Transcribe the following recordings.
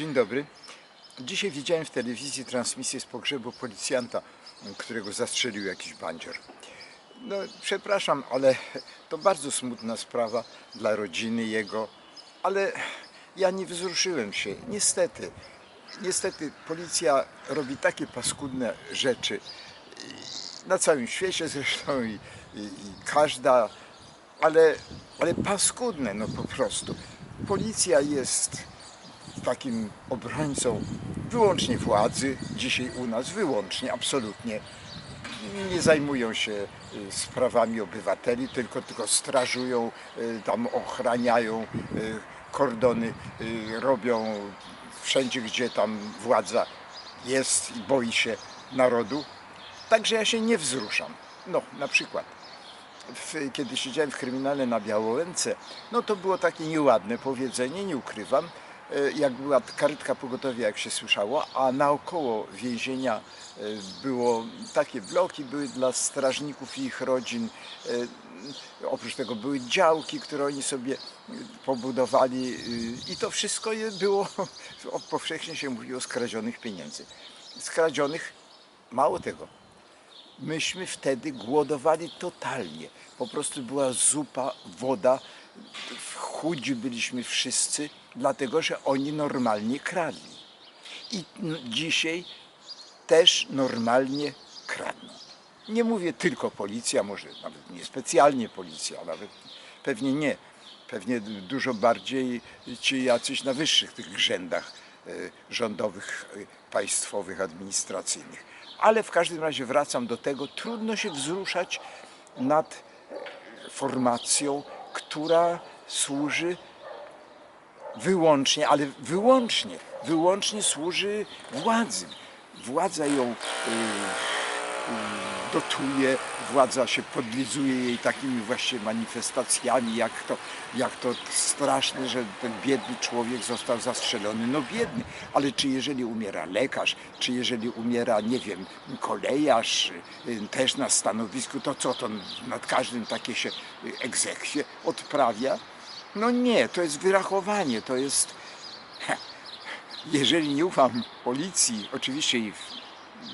Dzień dobry. Dzisiaj widziałem w telewizji transmisję z pogrzebu policjanta, którego zastrzelił jakiś bandzior. No, przepraszam, ale to bardzo smutna sprawa dla rodziny jego, ale ja nie wzruszyłem się. Niestety, niestety policja robi takie paskudne rzeczy na całym świecie zresztą i, i, i każda, ale, ale paskudne no po prostu. Policja jest takim obrońcą wyłącznie władzy, dzisiaj u nas wyłącznie, absolutnie. Nie zajmują się y, sprawami obywateli, tylko, tylko strażują, y, tam ochraniają y, kordony, robią wszędzie, gdzie tam władza jest i boi się narodu. Także ja się nie wzruszam. No, na przykład w, kiedy siedziałem w kryminale na Białołęce, no to było takie nieładne powiedzenie, nie ukrywam, jak była karetka pogotowia, jak się słyszało, a naokoło więzienia e, było takie bloki, były dla strażników i ich rodzin. E, Oprócz tego były działki, które oni sobie e, pobudowali e, i to wszystko było, powszechnie się mówiło, skradzionych pieniędzy. Skradzionych, mało tego, myśmy wtedy głodowali totalnie. Po prostu była zupa, woda, chudzi byliśmy wszyscy, dlatego że oni normalnie kradli. I dzisiaj też normalnie kradną. Nie mówię tylko policja, może nawet nie specjalnie policja, nawet pewnie nie. Pewnie dużo bardziej ci jacyś na wyższych tych rzędach e, rządowych, e, państwowych, administracyjnych. Ale w każdym razie wracam do tego, trudno się wzruszać nad formacją, która służy wyłącznie, ale wyłącznie, wyłącznie służy władzy. Władza ją y, y, dotuje, władza się podlizuje jej takimi właśnie manifestacjami, jak to, jak to straszne, że ten biedny człowiek został zastrzelony. No biedny, ale czy jeżeli umiera lekarz, czy jeżeli umiera, nie wiem, kolejarz y, też na stanowisku, to co to nad każdym takie się y, egzekwie odprawia? No nie, to jest wyrachowanie, to jest jeżeli nie ufam policji, oczywiście i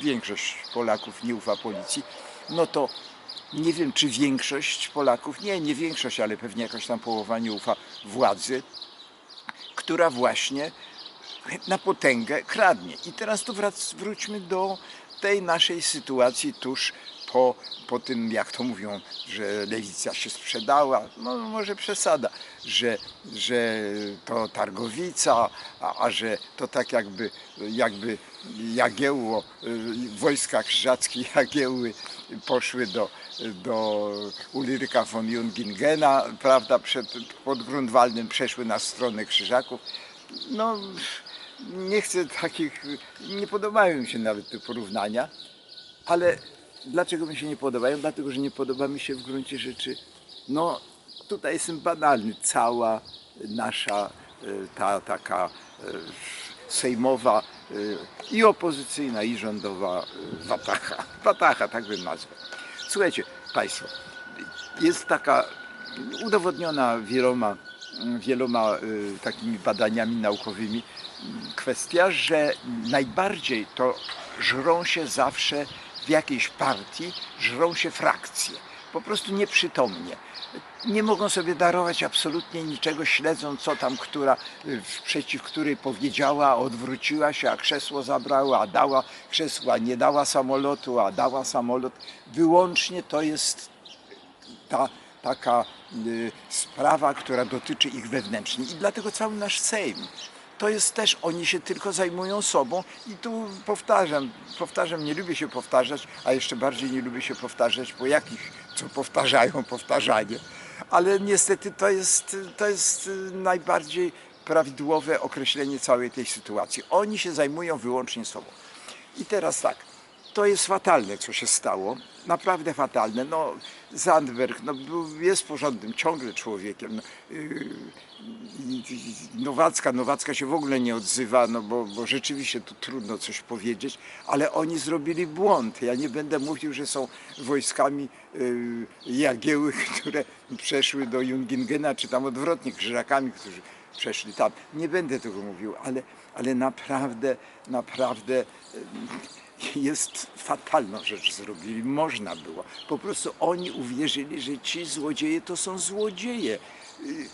większość Polaków nie ufa policji, no to nie wiem, czy większość Polaków, nie, nie większość, ale pewnie jakaś tam połowa nie ufa władzy, która właśnie na potęgę kradnie. I teraz tu wrac, wróćmy do tej naszej sytuacji tuż po, po tym, jak to mówią, że lewica się sprzedała, no może przesada, że, że to targowica, a, a że to tak jakby, jakby Jagiełło, y, wojska krzyżackie Jagiełły poszły do, do Ulryka von Jungingena, prawda, przed, pod Grunwaldem przeszły na stronę krzyżaków. No, nie chcę takich, nie podobają mi się nawet te porównania, ale dlaczego mi się nie podobają? Dlatego, że nie podoba mi się w gruncie rzeczy, no tutaj jestem banalny, cała nasza e, ta taka e, sejmowa e, i opozycyjna, i rządowa watacha. Watacha, tak bym nazwał. Słuchajcie Państwo, jest taka udowodniona wieloma, wieloma takimi badaniami naukowymi kwestia, że najbardziej to żrą się zawsze w jakiejś partii, żrą się frakcje. Po prostu nieprzytomnie. Nie mogą sobie darować absolutnie niczego, śledzą co tam, która, przeciw której powiedziała, odwróciła się, a krzesło zabrała, a dała krzesło, a nie dała samolotu, a dała samolot. Wyłącznie to jest ta taka y, sprawa, która dotyczy ich wewnętrznie. I dlatego cały nasz Sejm to jest też, oni się tylko zajmują sobą i tu powtarzam, powtarzam, nie lubię się powtarzać, a jeszcze bardziej nie lubię się powtarzać po jakich, co powtarzają powtarzanie. Ale niestety to jest, to jest najbardziej prawidłowe określenie całej tej sytuacji. Oni się zajmują wyłącznie sobą. I teraz tak, to jest fatalne, co się stało. Naprawdę fatalne. No, Zandberg no, jest porządnym ciągle człowiekiem. Yy, Nowacka, Nowacka się w ogóle nie odzywa, no bo, bo rzeczywiście tu trudno coś powiedzieć, ale oni zrobili błąd. Ja nie będę mówił, że są wojskami yy, Jagieły, które przeszły do Jungingena, czy tam odwrotnie, krzyżakami, którzy przeszli tam. Nie będę tego mówił, ale, ale naprawdę, naprawdę jest fatalną rzecz zrobili. Można było. Po prostu oni uwierzyli, że ci złodzieje to są złodzieje. Y,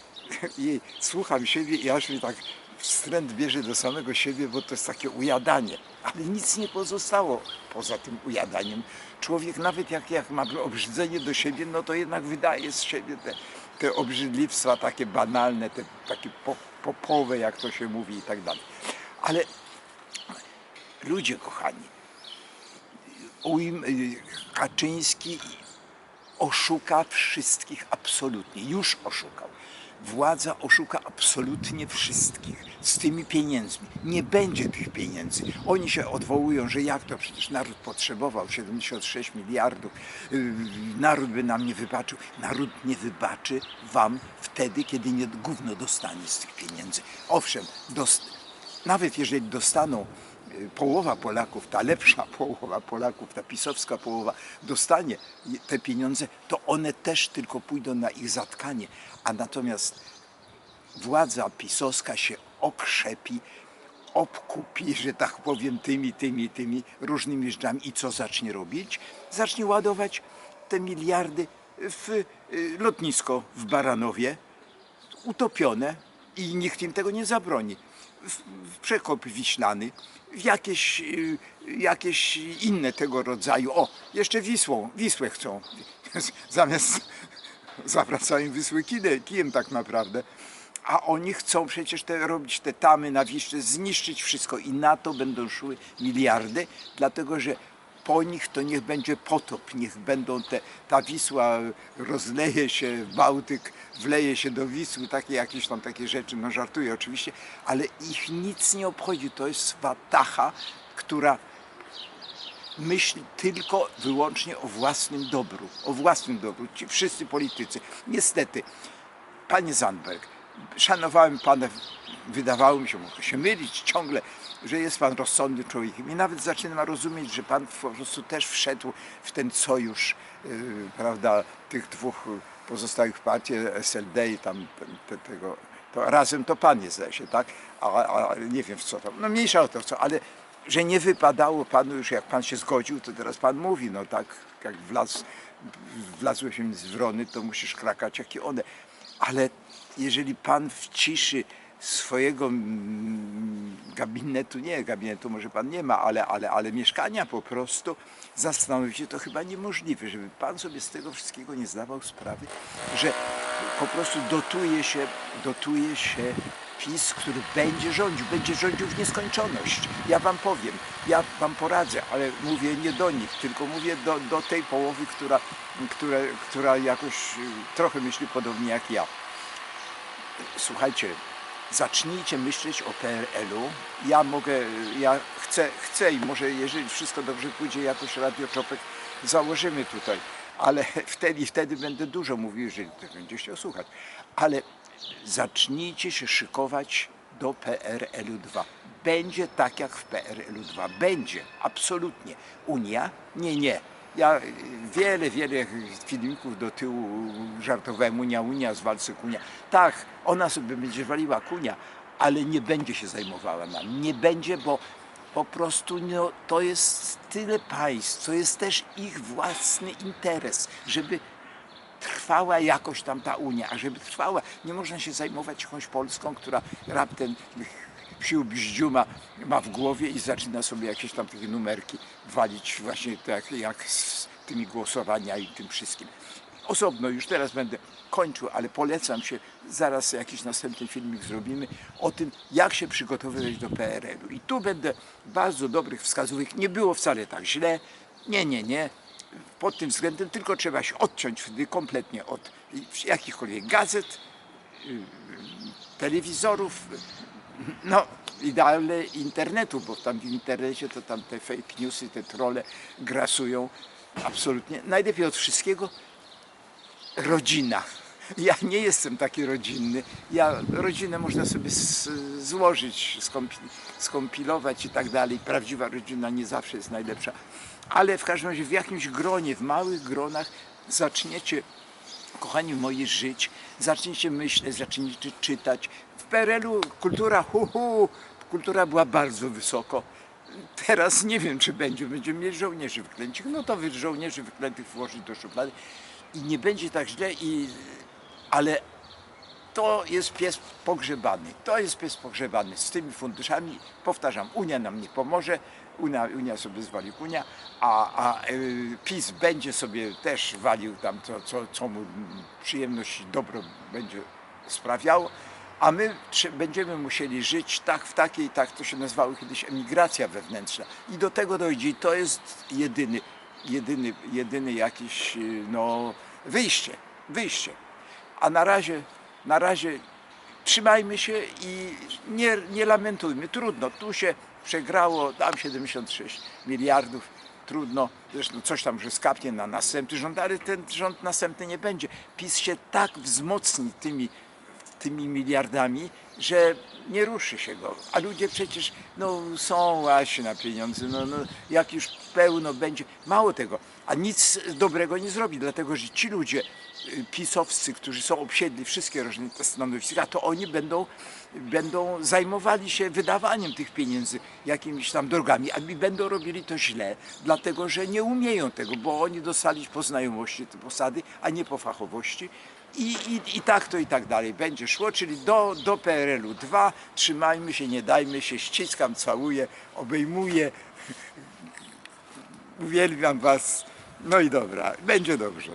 I słucham siebie i aż mi tak wstręt bierze do samego siebie, bo to jest takie ujadanie. Ale nic nie pozostało poza tym ujadaniem. Człowiek nawet jak, jak ma obrzydzenie do siebie, no to jednak wydaje z siebie te, te obrzydliwstwa takie banalne, te takie po, popowe, jak to się mówi i tak dalej. Ale ludzie kochani, ujm, y, Kaczyński oszuka wszystkich absolutnie, już oszukał. Władza oszuka absolutnie wszystkich z tymi pieniędzmi. Nie będzie tych pieniędzy. Oni się odwołują, że jak to przecież naród potrzebował 76 miliardów, yy, naród by nam nie wybaczył. Naród nie wybaczy wam wtedy, kiedy nie gówno dostanie z tych pieniędzy. Owszem, dost, nawet jeżeli dostaną y, połowa Polaków, ta lepsza połowa Polaków, ta pisowska połowa dostanie te pieniądze, to one też tylko pójdą na ich zatkanie. A natomiast władza pisowska się okrzepi, obkupi, że tak powiem, tymi, tymi, tymi różnymi rzeczami. I co zacznie robić? Zacznie ładować te miliardy w y, lotnisko w Baranowie, utopione i nikt im tego nie zabroni. W, przekop wiślany, w jakieś, y, jakieś inne tego rodzaju. O, jeszcze Wisłą, Wisłę chcą. Zamiast zawracają Wisły kijem tak naprawdę. A oni chcą przecież te, robić te tamy na Wiśle, zniszczyć wszystko i na to będą szły miliardy, dlatego że po nich to niech będzie potop, niech będą te, ta Wisła rozleje się, Bałtyk wleje się do Wisły, takie jakieś tam takie rzeczy, no żartuję oczywiście, ale ich nic nie obchodzi, to jest watacha, która myśli tylko wyłącznie o własnym dobru, o własnym dobru, ci wszyscy politycy. Niestety, panie Zandberg, szanowałem pana, wydawało mi się, mogę się mylić ciągle, że jest pan rozsądnym człowiekiem i nawet zaczynam rozumieć, że pan po prostu też wszedł w ten sojusz, yy, prawda, tych dwóch pozostałych partii, SLD i tam te, te, tego, to razem to pan jest, zdaje się, tak? A, a nie wiem w co tam, no mniejsza o to co, ale że nie wypadało panu już, jak pan się zgodził, to teraz pan mówi, no tak, jak wlazł, wlazłeś im z wrony, to musisz krakać jak i one. Ale jeżeli pan w ciszy swojego gabinetu, nie gabinetu może pan nie ma, ale, ale, ale mieszkania po prostu, zastanowić się, to chyba niemożliwe, żeby pan sobie z tego wszystkiego nie zdawał sprawy, że po prostu dotuje się, dotuje się PiS, który będzie rządził, będzie rządził w nieskończoność. Ja wam powiem, ja wam poradzę, ale mówię nie do nich, tylko mówię do, do tej połowy, która, która, która jakoś trochę myśli podobnie jak ja. Słuchajcie, zacznijcie myśleć o PRL-u. Ja mogę, ja chcę, chcę i może jeżeli wszystko dobrze pójdzie, jakoś Radio Czopek założymy tutaj. Ale wtedy, wtedy będę dużo mówił, jeżeli to będzie słuchać. Ale zacznijcie się szykować do PRL-u 2. Będzie tak jak w PRL-u 2. Będzie, absolutnie. Unia? Nie, nie. Ja wiele, wiele filmików do tyłu żartowałem Unia, Unia, zwalcy Kunia. Tak, ona sobie będzie waliła Kunia, ale nie będzie się zajmowała nam. Nie będzie, bo po prostu no, to jest tyle państw, to jest też ich własny interes, żeby trwała jakoś tam ta Unia, a żeby trwała, nie można się zajmować jakąś Polską, która raptem sił bździuma ma w głowie i zaczyna sobie jakieś tam takie numerki walić właśnie tak jak z tymi głosowaniami i tym wszystkim. Osobno już teraz będę kończył, ale polecam się, zaraz jakiś następny filmik zrobimy o tym, jak się przygotowywać do PRL-u. I tu będę bardzo dobrych wskazówek. Nie było wcale tak źle. Nie, nie, nie pod tym względem tylko trzeba się odciąć wtedy kompletnie od jakichkolwiek gazet, y, telewizorów, no idealne internetu, bo tam w internecie to tam te fake newsy, te trolle grasują absolutnie. Najlepiej od wszystkiego rodzina. Ja nie jestem taki rodzinny. Ja rodzinę można sobie złożyć, skompi- skompilować i tak dalej. Prawdziwa rodzina nie zawsze jest najlepsza. Ale w każdym razie w jakimś gronie, w małych gronach zaczniecie, kochani moi, żyć, zaczniecie myśleć, zaczniecie czytać. W PRL-u kultura hu, hu kultura była bardzo wysoko. Teraz nie wiem, czy będzie. Będziemy mieli żołnierzy wyklętych. No to żołnierzy wyklętych włożyć do szuflady i nie będzie tak źle, i, ale to jest pies pogrzebany. To jest pies pogrzebany z tymi funduszami. Powtarzam, Unia nam nie pomoże. Unia, Unia sobie zwali kunia, a, a y, PiS będzie sobie też walił tam, co, co, co mu przyjemność i dobro będzie sprawiało, a my będziemy musieli żyć tak w takiej, tak to się nazywało kiedyś emigracja wewnętrzna. I do tego dojdzie to jest jedyny, jedyny, jedyny jakiś y, no, wyjście, wyjście. A na razie, na razie trzymajmy się i nie, nie lamentujmy. Trudno, tu się przegrało, tam 76 miliardów, trudno. Zresztą coś tam, że skapnie na następny rząd, ale ten rząd następny nie będzie. PiS się tak wzmocni tymi, tymi miliardami, że nie ruszy się go. A ludzie przecież no, są właśnie na pieniądze, no, no, jak już pełno będzie. Mało tego, a nic dobrego nie zrobi, dlatego że ci ludzie y, pisowscy, którzy są obsiedli wszystkie różne stanowiska, to oni będą, będą zajmowali się wydawaniem tych pieniędzy jakimiś tam drogami, a będą robili to źle, dlatego że nie umieją tego, bo oni dostali po znajomości te posady, a nie po fachowości. I, i, I tak to i tak dalej będzie szło, czyli do, do PRL-u 2, trzymajmy się, nie dajmy się, ściskam, całuję, obejmuję, uwielbiam Was, no i dobra, będzie dobrze.